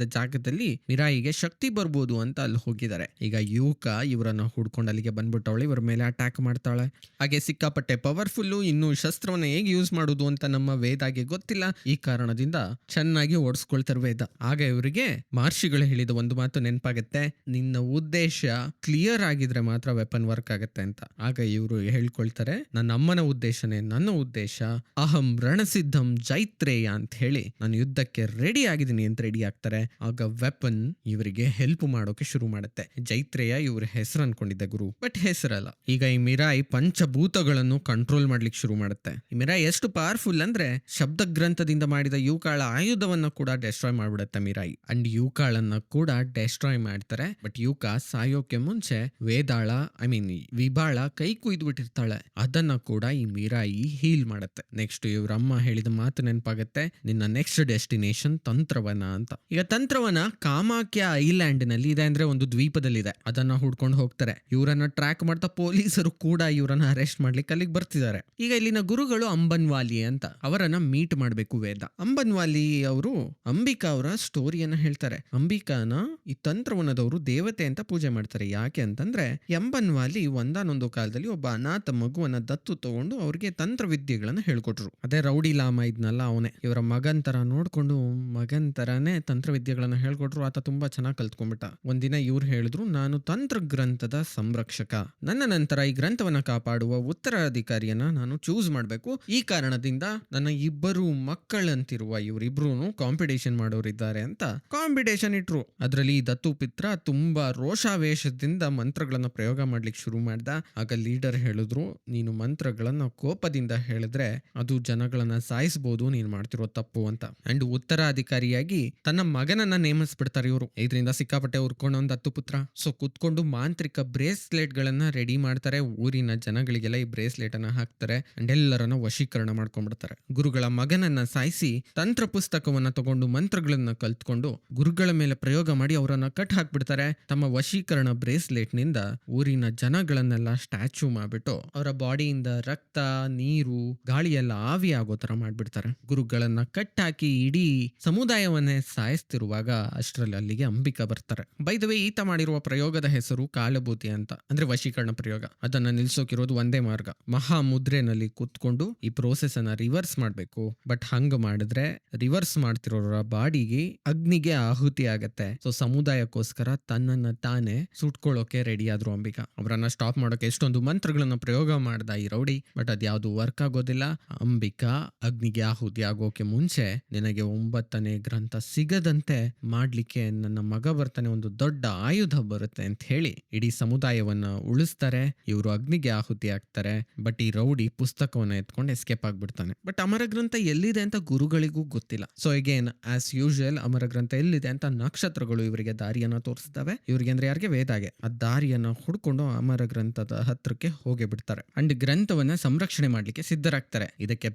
S1: ಜಾಗದಲ್ಲಿ ಮಿರಾಯಿಗೆ ಶಕ್ತಿ ಬರ್ಬೋದು ಅಂತ ಅಲ್ಲಿ ಹೋಗಿದ್ದಾರೆ. ಈಗ ಯುವಕ ಇವರನ್ನ ಹುಡ್ಕೊಂಡು ಅಲ್ಲಿಗೆ ಬಂದ್ಬಿಟ್ಟವಳು. ಇವರ ಮೇಲೆ ಅಟ್ಯಾಕ್ ಮಾಡ್ತಾಳೆ. ಹಾಗೆ ಸಿಕ್ಕಾಪಟ್ಟೆ ಪವರ್ಫುಲ್ ಇನ್ನು ಶಸ್ತ್ರವನ್ನ ಹೇಗೆ ಯೂಸ್ ಮಾಡುದು ಅಂತ ನಮ್ಮ ವೇದಾಗೆ ಗೊತ್ತಿಲ್ಲ. ಈ ಕಾರಣದಿಂದ ಚೆನ್ನಾಗಿ ಓಡಿಸ್ಕೊಳ್ತಾರೆ ವೇದ. ಆಗ ಇವರಿಗೆ ಮಹರ್ಷಿಗಳು ಹೇಳಿದ ಒಂದು ಮಾತು ನೆನಪಾಗತ್ತೆ. ನಿನ್ನ ಉದ್ದೇಶ ಕ್ಲಿಯರ್ ಆಗಿದ್ರೆ ಮಾತ್ರ ವೆಪನ್ ವರ್ಕ್ ಆಗತ್ತೆ ಅಂತ. ಆಗ ಇವರು ಹೇಳ್ಕೊಳ್ತಾರೆ, ನನ್ನ ಅಮ್ಮನ ಉದ್ದೇಶನೇ, ನನ್ನ ಉದ್ದೇಶ. ಅಹಂ ರಣಸಿದ್ಧಂ, ಜೈತ್ರೇಯ ಅಂತ ಹೇಳಿ ನಾನು ಯುದ್ಧಕ್ಕೆ ರೆಡಿ ಆಗಿದ್ದೀನಿ ಅಂತ ರೆಡಿ ಆಗ್ತಾರೆ. ಆಗ ವೆಪನ್ ಇವರಿಗೆ ಹೆಲ್ಪ್ ಮಾಡೋಕೆ ಶುರು ಮಾಡುತ್ತೆ. ಜೈತ್ರೇಯ ಇವ್ರ ಹೆಸರು ಅನ್ಕೊಂಡಿದ್ದ ಗುರು. ಬಟ್ ಹೆಸರಲ್ಲ. ಈಗ ಈ ಮಿರಾಯ್ ಪಂಚಭೂತಗಳನ್ನು ಕಂಟ್ರೋಲ್ ಮಾಡ್ಲಿಕ್ಕೆ ಶುರು ಮಾಡುತ್ತೆ. ಈ ಮಿರಾಯಿ ಎಷ್ಟು ಪವರ್ಫುಲ್ ಅಂದ್ರೆ ಶಬ್ದ ಗ್ರಂಥದಿಂದ ಮಾಡಿದ ಯುಕಾಳ ಆಯುಧವನ್ನ ಕೂಡ ಡೆಸ್ಟ್ರಾಯ್ ಮಾಡ್ಬಿಡುತ್ತೆ ಮಿರಾಯ್. ಅಂಡ್ ಯುಕಾಳನ್ನ ಕೂಡ ಡೆಸ್ಟ್ರಾಯ್ ಮಾಡ್ತಾರೆ. ಬಟ್ ಯುಕ ಸಾಯೋಕೆ ಮುಂಚೆ ವೇದಾಳ ಐ ಮೀನ್ ವಿಭಾಳ ಕೈ ಕುಯ್ದು ಬಿಟ್ಟಿರ್ತಾಳೆ. ಅದನ್ನ ಕೂಡ ಈ ಮಿರಾಯಿ ಹೀಲ್ ಮಾಡುತ್ತೆ. ನೆಕ್ಸ್ಟ್ ಇವ್ರಮ್ಮ ಹೇಳಿದ ಮಾತು ನೆನಪಾಗತ್ತೆ. ನಿನ್ನ ನೆಕ್ಸ್ಟ್ ಡೆಸ್ಟಿನೇಷನ್ ತಂತ್ರವನ ಅಂತ. ಈಗ ತಂತ್ರವನ ಕಾಮಾಕ್ಯ ಐಲ್ಯಾಂಡ್ನಲ್ಲಿ ಇದೆ ಅಂದ್ರೆ ಒಂದು ದ್ವೀಪದಲ್ಲಿದೆ. ಅದನ್ನ ಹುಡ್ಕೊಂಡು ಹೋಗ್ತಾರೆ. ಇವರನ್ನ ಟ್ರ್ಯಾಕ್ ಮಾಡ್ತಾ ಪೊಲೀಸರು ಕೂಡ ಇವರನ್ನ ಅರೆಸ್ಟ್ ಮಾಡ್ಲಿಕ್ಕೆ ಅಲ್ಲಿಗೆ ಬರ್ತಿದ್ದಾರೆ. ಈಗ ಇಲ್ಲಿನ ಗುರುಗಳು ಅಂಬನ್ವಾಲಿ ಅಂತ. ಅವರನ್ನ ಮೀಟ್ ಮಾಡ್ಬೇಕು ವೇದ. ಅಂಬನ್ವಾಲಿ ಅವರು ಅಂಬಿಕಾ ಅವರ ಸ್ಟೋರಿಯನ್ನ ಹೇಳ್ತಾರೆ. ಅಂಬಿಕಾನ ಈ ತಂತ್ರವನದವರು ದೇವತೆ ಅಂತ ಪೂಜೆ ಮಾಡ್ತಾರೆ. ಯಾಕೆ ಅಂತಂದ್ರೆ ಅಂಬನ್ವಾಲಿ ಒಂದಾನೊಂದು ಕಾಲದಲ್ಲಿ ಒಬ್ಬ ಅನಾಥ ಮಗುವನ್ನ ದತ್ತು ತಗೊಂಡು ಅವ್ರಿಗೆ ತಂತ್ರ ವಿದ್ಯೆಗಳನ್ನ ಹೇಳ್ಕೊಟ್ರು. ಅದೇ ರೌಡಿ ಲಾಮ ಇದ್ನಲ್ಲ ಅವನೇ. ಇವರ ಮಗನ್ ತರ ನೋಡ್ಕೊಂಡು ಮಗನ್ ತರಾನೇ ತಂತ್ರ ವಿದ್ಯೆಗಳನ್ನ ಹೇಳ್ಕೊಟ್ರು. ಆತ ತುಂಬಾ ಚೆನ್ನಾಗಿ ಕಲ್ತ್ಕೊಂಡ್ಬಿಟ್ಟ. ಒಂದಿನ ಇವ್ರು ಹೇಳಿದ್ರು, ನಾನು ತಂತ್ರ ಗ್ರಂಥದ ಸಂರಕ್ಷಕ. ನನ್ನ ನಂತರ ಈ ಗ್ರಂಥವನ್ನ ಕಾಪಾಡುವ ಉತ್ತರಾಧಿಕಾರಿಯನ್ನ ನಾನು ಚೂಸ್ ಮಾಡಬೇಕು. ಈ ಕಾರಣದಿಂದ ನನ್ನ ಇಬ್ಬರು ಮಕ್ಕಳಂತಿರುವ ಇವರಿಬ್ರು ಕಾಂಪಿಟೇಷನ್ ಮಾಡೋರಿದ್ದಾರೆ ಅಂತ ಕಾಂಪಿಟೇಷನ್ ಇಟ್ರು. ಅದರಲ್ಲಿ ದತ್ತು ಪಿತ್ರ ತುಂಬಾ ರೋಷಾವೇಶದಿಂದ ಮಂತ್ರಗಳನ್ನ ಪ್ರಯೋಗ ಮಾಡ್ಲಿಕ್ಕೆ ಶುರು ಮಾಡ್ದ. ಆಗ ಲೀಡರ್ ಹೇಳಿದ್ರು, ನೀನು ಮಂತ್ರಗಳನ್ನ ಕೋಪದಿಂದ ಹೇಳಿದ್ರೆ ಅದು ಜನಗಳನ್ನ ಸಾಯಿಸಬಹುದು ನೀನು ಮಾಡ್ತಿರೋ ತಪ್ಪು ಅಂತ. ಅಂಡ್ ಉತ್ತರಾಧಿಕಾರಿಯಾಗಿ ತನ್ನ ಮಗನನ್ನ ನೇಮಿಸ್ಬಿಡ್ತಾರೆ ಇವರು. ಇದರಿಂದ ಸಿಕ್ಕಾಪಟ್ಟೆ ಉರ್ಕೊಂಡು ಒಂದು ಹತ್ತು ಪುತ್ರ. ಸೊ ಕುತ್ಕೊಂಡು ಮಾಂತ್ರಿಕ ಬ್ರೇಸ್ಲೆಟ್ ಗಳನ್ನ ರೆಡಿ ಮಾಡ್ತಾರೆ. ಊರಿನ ಜನಗಳಿಗೆಲ್ಲ ಈ ಬ್ರೇಸ್ಲೆಟ್ ಅನ್ನ ಹಾಕ್ತಾರೆ. ಅಂಡ್ ಎಲ್ಲರನ್ನ ವಶೀಕರಣ ಮಾಡ್ಕೊಂಡ್ಬಿಡ್ತಾರೆ. ಗುರುಗಳ ಮಗನನ್ನ ಸಾಯಿಸಿ ತಂತ್ರ ಪುಸ್ತಕವನ್ನ ತಗೊಂಡು ಮಂತ್ರಗಳನ್ನ ಕಲ್ತ್ಕೊಂಡು ಗುರುಗಳ ಮೇಲೆ ಪ್ರಯೋಗ ಮಾಡಿ ಅವರನ್ನ ಕಟ್ ಹಾಕ್ಬಿಡ್ತಾರೆ. ತಮ್ಮ ವಶೀಕರಣ ಬ್ರೇಸ್ಲೆಟ್ನಿಂದ ಊರಿನ ಜನಗಳನ್ನೆಲ್ಲ ಸ್ಟ್ಯಾಚ್ಯೂ ಮಾಡ್ಬಿಟ್ಟು ಅವರ ಬಾಡಿಯಿಂದ ರಕ್ತ, ನೀರು ಗಾಳಿ ಆವಿ ಆಗೋ ತರ ಮಾಡ್ಬಿಡ್ತಾರೆ. ಗುರುಗಳನ್ನ ಕಟ್ ಹಾಕಿ ಇಡೀ ಸಮುದಾಯವನ್ನೇ ಸಾಯಿಸ್ತಿರುವಾಗ ಅಷ್ಟರಲ್ಲಿ ಅಲ್ಲಿಗೆ ಅಂಬಿಕಾ ಬರ್ತಾರೆ. ಬೈದವೆ ಈತ ಮಾಡಿರುವ ಪ್ರಯೋಗದ ಹೆಸರು ಕಾಲಭೂತಿ ಅಂತ. ಅಂದ್ರೆ ವಶೀಕರಣ ಪ್ರಯೋಗ. ಅದನ್ನ ನಿಲ್ಸೋಕಿರೋದು ಒಂದೇ ಮಾರ್ಗ. ಮಹಾ ಮುದ್ರೆನಲ್ಲಿ ಕೂತ್ಕೊಂಡು ಈ ಪ್ರೋಸೆಸ್ ಅನ್ನ ರಿವರ್ಸ್ ಮಾಡ್ಬೇಕು. ಬಟ್ ಹಂಗ ಮಾಡಿದ್ರೆ ರಿವರ್ಸ್ ಮಾಡ್ತಿರೋರ ಬಾಡಿಗೆ ಅಗ್ನಿಗೆ ಆಹುತಿ ಆಗತ್ತೆ. ಸೊ ಸಮುದಾಯಕ್ಕೋಸ್ಕರ ತನ್ನನ್ನ ತಾನೇ ಸುಟ್ಕೊಳ್ಳೋಕೆ ರೆಡಿ ಆದ್ರು ಅಂಬಿಕಾ. ಅವರನ್ನ ಸ್ಟಾಪ್ ಮಾಡೋಕೆ ಎಷ್ಟೊಂದು ಮಂತ್ರಗಳನ್ನ ಪ್ರಯೋಗ ಮಾಡ್ದ ಈ ರೌಡಿ. ಬಟ್ ಅದ್ಯಾವುದು ವರ್ಕ್ ಆಗೋದಿಲ್ಲ. ಅಂಬಿಕಾ ಅಗ್ನಿಗೆ ಆಹುತಿ ಆಗೋಕೆ ಮುಂಚೆ ನಿನಗೆ ಒಂಬತ್ತನೇ ಗ್ರಂಥ ಸಿಗದಂತೆ ಮಾಡ್ಲಿಕ್ಕೆ ನನ್ನ ಮಗ ಬರ್ತಾನೆ ಒಂದು ದೊಡ್ಡ ಆಯುಧ ಬರುತ್ತೆ ಅಂತ ಹೇಳಿ ಇಡೀ ಸಮುದಾಯವನ್ನ ಉಳಿಸ್ತಾರೆ. ಇವರು ಅಗ್ನಿಗೆ ಆಹುತಿ ಆಗ್ತಾರೆ ಬಟ್ ಈ ರೌಡಿ ಪುಸ್ತಕವನ್ನ ಎತ್ಕೊಂಡು ಎಸ್ಕೇಪ್ ಆಗ್ಬಿಡ್ತಾನೆ. ಬಟ್ ಅಮರ ಗ್ರಂಥ ಎಲ್ಲಿದೆ ಅಂತ ಗುರುಗಳಿಗೂ ಗೊತ್ತಿಲ್ಲ. ಸೊ ಅಗೇನ್ ಆಸ್ ಯೂಶುವಲ್ ಅಮರ ಗ್ರಂಥ ಎಲ್ಲಿದೆ ಅಂತ ನಕ್ಷತ್ರಗಳು ಇವರಿಗೆ ದಾರಿಯನ್ನ ತೋರಿಸ್ತವೆ. ಇವರಿಗೆ ಅಂದ್ರೆ ಯಾರಿಗೆ? ವೇದಾಗೆ. ಆ ದಾರಿಯನ್ನ ಹುಡ್ಕೊಂಡು ಅಮರ ಗ್ರಂಥದ ಹತ್ರಕ್ಕೆ ಹೋಗಿ ಬಿಡ್ತಾರೆ. ಅಂಡ್ ಗ್ರಂಥವನ್ನ ಸಂರಕ್ಷಣೆ ಮಾಡ್ಲಿಕ್ಕೆ ಸಿದ್ಧರಾಗ್ತಾರೆ. ಇದಕ್ಕೆ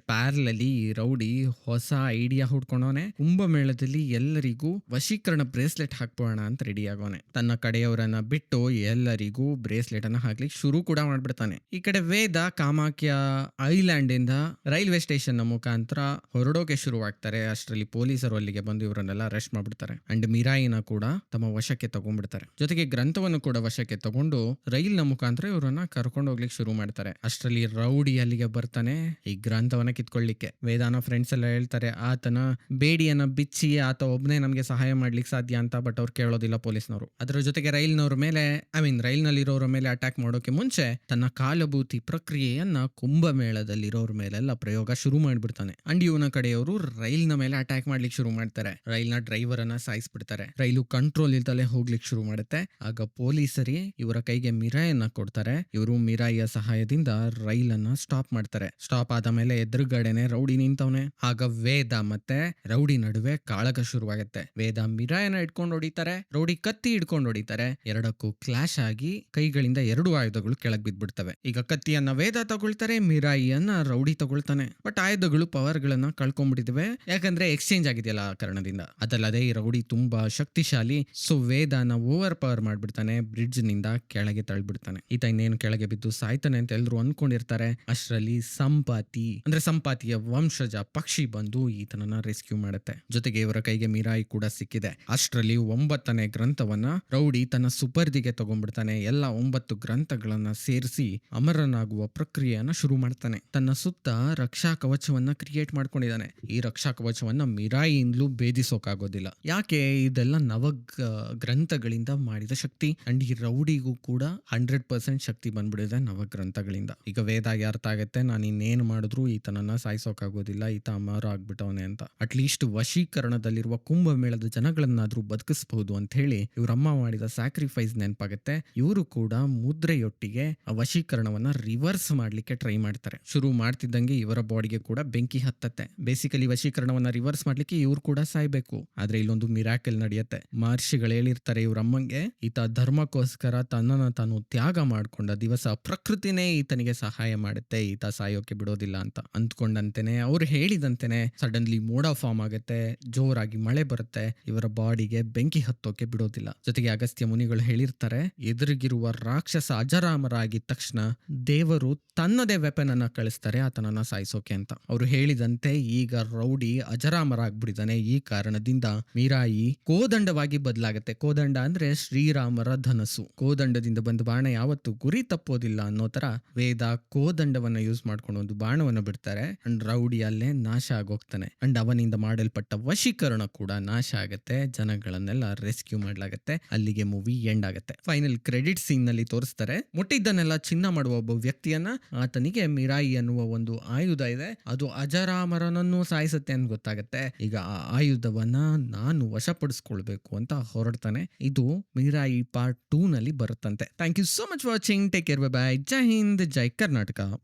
S1: ಈ ರೌಡಿ ಹೊಸ ಐಡಿಯಾ ಹುಡ್ಕೊಂಡವನೆ. ಕುಂಭಮೇಳದಲ್ಲಿ ಎಲ್ಲರಿಗೂ ವಶೀಕರಣ ಬ್ರೇಸ್ಲೆಟ್ ಹಾಕ್ಬೋಣ ಅಂತ ರೆಡಿ ಆಗೋನೆ. ತನ್ನ ಕಡೆಯವರನ್ನ ಬಿಟ್ಟು ಎಲ್ಲರಿಗೂ ಬ್ರೇಸ್ಲೆಟ್ ಅನ್ನ ಹಾಕ್ಲಿಕ್ಕೆ ಶುರು ಕೂಡ ಮಾಡ್ಬಿಡ್ತಾನೆ. ಈ ಕಡೆ ವೇದ ಕಾಮಾಖ್ಯ ಐಲ್ಯಾಂಡ್ ಇಂದ ರೈಲ್ವೆ ಸ್ಟೇಷನ್ನ ಮುಖಾಂತರ ಹೊರಡೋಕೆ ಶುರುವಾಗ್ತಾರೆ. ಅಷ್ಟರಲ್ಲಿ ಪೊಲೀಸರು ಅಲ್ಲಿಗೆ ಬಂದು ಇವರನ್ನೆಲ್ಲ ಅರೆಸ್ಟ್ ಮಾಡ್ಬಿಡ್ತಾರೆ. ಅಂಡ್ ಮಿರಾಯಿನ ಕೂಡ ತಮ್ಮ ವಶಕ್ಕೆ ತಗೊಂಡ್ಬಿಡ್ತಾರೆ. ಜೊತೆಗೆ ಗ್ರಂಥವನ್ನು ಕೂಡ ವಶಕ್ಕೆ ತಗೊಂಡು ರೈಲ್ನ ಮುಖಾಂತರ ಇವರನ್ನ ಕರ್ಕೊಂಡು ಹೋಗ್ಲಿಕ್ಕೆ ಶುರು ಮಾಡ್ತಾರೆ. ಅಷ್ಟರಲ್ಲಿ ರೌಡಿ ಅಲ್ಲಿಗೆ ಬರ್ತಾನೆ. ಈ ಗ್ರಂಥವನ್ನ ಕಿತ್ಕೊಳ್ಳಿಕ್ಕೆ ವೇದಾನ ಫ್ರೆಂಡ್ಸ್ ಎಲ್ಲ ಹೇಳ್ತಾರೆ, ಆತನ ಬೇಡಿಯನ್ನ ಬಿಚ್ಚಿ ಆತ ಒಬ್ಬನೇ ನಮಗೆ ಸಹಾಯ ಮಾಡ್ಲಿಕ್ಕೆ ಸಾಧ್ಯ ಅಂತ ಬಟ್ ಅವ್ರು ಕೇಳೋದಿಲ್ಲ ಪೊಲೀಸ್ನವರು. ಅದರ ಜೊತೆಗೆ ರೈಲ್ನವ್ರ ಮೇಲೆ ಐ ಮೀನ್ ರೈಲ್ನಲ್ಲಿರೋರ ಮೇಲೆ ಅಟ್ಯಾಕ್ ಮಾಡೋಕೆ ಮುಂಚೆ, ತನ್ನ ಕಾಲಭೂತಿ ಪ್ರಕ್ರಿಯೆಯನ್ನ ಕುಂಭಮೇಳದಲ್ಲಿರೋರ ಮೇಲೆಲ್ಲ ಪ್ರಯೋಗ ಶುರು ಮಾಡ್ಬಿಡ್ತಾನೆ. ಅಂಡ್ ಇವನ ಕಡೆಯವರು ರೈಲ್ನ ಮೇಲೆ ಅಟ್ಯಾಕ್ ಮಾಡ್ಲಿಕ್ಕೆ ಶುರು ಮಾಡ್ತಾರೆ. ರೈಲ್ನ ಡ್ರೈವರ್ ಅನ್ನ ಸಾಯಿಸ್ಬಿಡ್ತಾರೆ. ರೈಲು ಕಂಟ್ರೋಲ್ ಇಲ್ದಲೆ ಹೋಗ್ಲಿಕ್ಕೆ ಶುರು ಮಾಡುತ್ತೆ. ಆಗ ಪೊಲೀಸರಿ ಇವರ ಕೈಗೆ ಮಿರಾಯನ್ನ ಕೊಡ್ತಾರೆ. ಇವರು ಮಿರಾಯಿಯ ಸಹಾಯದಿಂದ ರೈಲ್ ಅನ್ನ ಸ್ಟಾಪ್ ಮಾಡ್ತಾರೆ. ಸ್ಟಾಪ್ ಆದ ಮೇಲೆ ಎದುರುಗಡೆನೆ ರೌಡಿ ನಿಂತವನೆ. ಆಗ ವೇದ ಮತ್ತೆ ರೌಡಿ ನಡುವೆ ಕಾಳಗ ಶುರುವಾಗುತ್ತೆ. ವೇದ ಮಿರಾಯನ ಇಟ್ಕೊಂಡು ಹೊಡಿತಾರೆ, ರೌಡಿ ಕತ್ತಿ ಹಿಡ್ಕೊಂಡು ಹೊಡಿತಾರೆ. ಎರಡಕ್ಕೂ ಕ್ಲಾಶ್ ಆಗಿ ಕೈಗಳಿಂದ ಎರಡು ಆಯುಧಗಳು ಕೆಳಗ್ ಬಿದ್ಬಿಡ್ತವೆ. ಈಗ ಕತ್ತಿಯನ್ನ ವೇದ ತಗೊಳ್ತಾರೆ, ಮಿರಾಯಿಯನ್ನ ರೌಡಿ ತಗೊಳ್ತಾನೆ. ಬಟ್ ಆಯುಧಗಳು ಪವರ್ ಗಳನ್ನ ಕಳ್ಕೊಂಡ್ಬಿಟ್ಟಿದ್ವೆ ಯಾಕಂದ್ರೆ ಎಕ್ಸ್ಚೇಂಜ್ ಆಗಿದೆಯಲ್ಲ ಆ ಕಾರಣದಿಂದ. ಅದಲ್ಲದೆ ಈ ರೌಡಿ ತುಂಬಾ ಶಕ್ತಿಶಾಲಿ ಸೊ ವೇದನ ಓವರ್ ಪವರ್ ಮಾಡ್ಬಿಡ್ತಾನೆ ಬ್ರಿಡ್ಜ್ನಿಂದ ಕೆಳಗೆ ತಳ್ಬಿಡ್ತಾನೆ ಈತ ಇನ್ನೇನು ಕೆಳಗೆ ಬಿದ್ದು ಸಾಯ್ತಾನೆ ಅಂತ ಎಲ್ರು ಅನ್ಕೊಂಡಿರ್ತಾರೆ. ಅಷ್ಟರಲ್ಲಿ ಸಂಪಾತಿ, ಅಂದ್ರೆ ರಾಜಸಂಪಾತಿಯ ವಂಶಜ ಪಕ್ಷಿ ಬಂದು ಈತನನ್ನ ರೆಸ್ಕ್ಯೂ ಮಾಡುತ್ತೆ. ಜೊತೆಗೆ ಇವರ ಕೈಗೆ ಮಿರಾಯಿ ಕೂಡ ಸಿಕ್ಕಿದೆ. ಅಷ್ಟರಲ್ಲಿ ಒಂಬತ್ತನೇ ಗ್ರಂಥವನ್ನ ರೌಡಿ ತನ್ನ ಸುಪರ್ದಿಗೆ ತಗೊಂಡ್ಬಿಡ್ತಾನೆ. ಎಲ್ಲ ಒಂಬತ್ತು ಗ್ರಂಥಗಳನ್ನ ಸೇರಿಸಿ ಅಮರನಾಗುವ ಪ್ರಕ್ರಿಯೆಯನ್ನ ಶುರು ಮಾಡ್ತಾನೆ. ತನ್ನ ಸುತ್ತ ರಕ್ಷಾ ಕವಚವನ್ನ ಕ್ರಿಯೇಟ್ ಮಾಡ್ಕೊಂಡಿದ್ದಾನೆ. ಈ ರಕ್ಷಾ ಕವಚವನ್ನ ಮಿರಾಯಿಯಿಂದಲೂ ಭೇದಿಸೋಕಾಗೋದಿಲ್ಲ. ಯಾಕೆ? ಇದೆಲ್ಲ ನವ ಗ್ರಂಥಗಳಿಂದ ಮಾಡಿದ ಶಕ್ತಿ. ಅಂಡ್ ಈ ರೌಡಿಗೂ ಕೂಡ ಹಂಡ್ರೆಡ್ ಪರ್ಸೆಂಟ್ ಶಕ್ತಿ ಬಂದ್ಬಿಡಿದೆ ನವಗ್ರಂಥಗಳಿಂದ. ಈಗ ವೇದಾಗಿ ಅರ್ಥ ಆಗುತ್ತೆ. ನಾನು ಇನ್ನೇನು ಮಾಡಿದ್ರು ಈತನನ್ನ ಸಾಯಿಸೋಕಾಗೋದಿಲ್ಲ, ಈತ ಅಮರ ಆಗ್ಬಿಟ್ಟವನೇ ಅಂತ. ಅಟ್ಲೀಸ್ಟ್ ವಶೀಕರಣದಲ್ಲಿರುವ ಕುಂಭಮೇಳದ ಜನಗಳನ್ನಾದ್ರೂ ಬದುಕಿಸಬಹುದು ಅಂತ ಹೇಳಿ ಇವರಮ್ಮ ಮಾಡಿದ ಸ್ಯಾಕ್ರಿಫೈಸ್ ನೆನಪಾಗುತ್ತೆ. ಇವರು ಕೂಡ ಮುದ್ರೆಯೊಟ್ಟಿಗೆ ವಶೀಕರಣವನ್ನ ರಿವರ್ಸ್ ಮಾಡ್ಲಿಕ್ಕೆ ಟ್ರೈ ಮಾಡ್ತಾರೆ. ಶುರು ಮಾಡ್ತಿದ್ದಂಗೆ ಇವರ ಬಾಡಿಗೆ ಕೂಡ ಬೆಂಕಿ ಹತ್ತತ್ತೆ. ಬೇಸಿಕಲಿ ವಶೀಕರಣವನ್ನ ರಿವರ್ಸ್ ಮಾಡ್ಲಿಕ್ಕೆ ಇವ್ರು ಕೂಡ ಸಾಯ್ಬೇಕು. ಆದ್ರೆ ಇಲ್ಲೊಂದು ಮಿರಾಕಲ್ ನಡೆಯುತ್ತೆ. ಮಹರ್ಷಿಗಳು ಹೇಳಿರ್ತಾರೆ ಇವ್ರಮ್ಮಂಗೆ, ಈತ ಧರ್ಮಕ್ಕೋಸ್ಕರ ತನ್ನನ್ನ ತಾನು ತ್ಯಾಗ ಮಾಡ್ಕೊಂಡ ದಿವಸ ಪ್ರಕೃತಿನೇ ಈತನಿಗೆ ಸಹಾಯ ಮಾಡುತ್ತೆ. ಈತ ಸಾಯೋಕೆ ಬಿಡೋದಿಲ್ಲ ಅಂತ. ಅಂದ್ಕೊಂಡಂತೆನೆ, ಅವ್ರು ಹೇಳಿದಂತೆನೆ ಸಡನ್ಲಿ ಮೋಡ ಫಾರ್ಮ್ ಆಗುತ್ತೆ, ಜೋರಾಗಿ ಮಳೆ ಬರುತ್ತೆ, ಇವರ ಬಾಡಿಗೆ ಬೆಂಕಿ ಹತ್ತೋಕೆ ಬಿಡೋದಿಲ್ಲ. ಜೊತೆಗೆ ಅಗಸ್ತ್ಯ ಮುನಿಗಳು ಹೇಳಿರ್ತಾರೆ, ಎದುರಿಗಿರುವ ರಾಕ್ಷಸ ಅಜರಾಮರಾಗಿ ತಕ್ಷಣ ದೇವರು ತನ್ನದೇ ವೆಪನ್ ಅನ್ನ ಕಳಿಸ್ತಾರೆ, ಆತನನ್ನ ಸಾಯಿಸೋಕೆ ಅಂತ. ಅವರು ಹೇಳಿದಂತೆ ಈಗ ರೌಡಿ ಅಜರಾಮರಾಗ್ಬಿಡಿದಾನೆ ಈ ಕಾರಣದಿಂದ ಮೀರಾಯಿ ಕೋದಂಡವಾಗಿ ಬದಲಾಗುತ್ತೆ. ಕೋದಂಡ ಅಂದ್ರೆ ಶ್ರೀರಾಮರ ಧನಸ್ಸು. ಕೋದಂಡದಿಂದ ಬಂದ ಬಾಣ ಯಾವತ್ತು ಗುರಿ ತಪ್ಪೋದಿಲ್ಲ ಅನ್ನೋ ತರ ವೇದ ಕೋದಂಡವನ್ನ ಯೂಸ್ ಮಾಡ್ಕೊಂಡು ಒಂದು ಬಾಣವನ್ನು ಬಿಡ್ತಾರೆ ಅಂಡ್ ರೌಡಿ ಅಲ್ಲೇ ನಾಶ ಆಗೋಗ್ತಾನೆ. ಅಂಡ್ ಅವನಿಂದ ಮಾಡಲ್ಪಟ್ಟ ವಶೀಕರಣ ಕೂಡ ನಾಶ ಆಗತ್ತೆ. ಜನಗಳನ್ನೆಲ್ಲ ರೆಸ್ಕ್ಯೂ ಮಾಡ್ಲಾಗತ್ತೆ. ಅಲ್ಲಿಗೆ ಮೂವಿ ಎಂಡ್ ಆಗುತ್ತೆ. ಫೈನಲ್ ಕ್ರೆಡಿಟ್ ಸೀನ್ನಲ್ಲಿ ತೋರಿಸ್ತಾರೆ. ಮುಟ್ಟಿದ್ದನ್ನೆಲ್ಲ ಚಿನ್ನ ಮಾಡುವ ಒಬ್ಬ ವ್ಯಕ್ತಿಯನ್ನ ಆತನಿಗೆ ಮಿರಾಯಿ ಅನ್ನುವ ಒಂದು ಆಯುಧ ಇದೆ. ಅದು ಅಜರಾಮರನನ್ನು ಸಾಯಿಸುತ್ತೆ ಅಂತ ಗೊತ್ತಾಗತ್ತೆ. ಈಗ ಆ ಆಯುಧವನ್ನ ನಾನು ವಶಪಡಿಸ್ಕೊಳ್ಬೇಕು ಅಂತ ಹೊರಡ್ತಾನೆ. ಇದು ಮಿರಾಯಿ ಪಾರ್ಟ್ ಟೂ ನಲ್ಲಿ ಬರುತ್ತಂತೆ. Thank you so much watching. Take care. Bye. ಜೈ ಹಿಂದ್. ಜೈ ಕರ್ನಾಟಕ.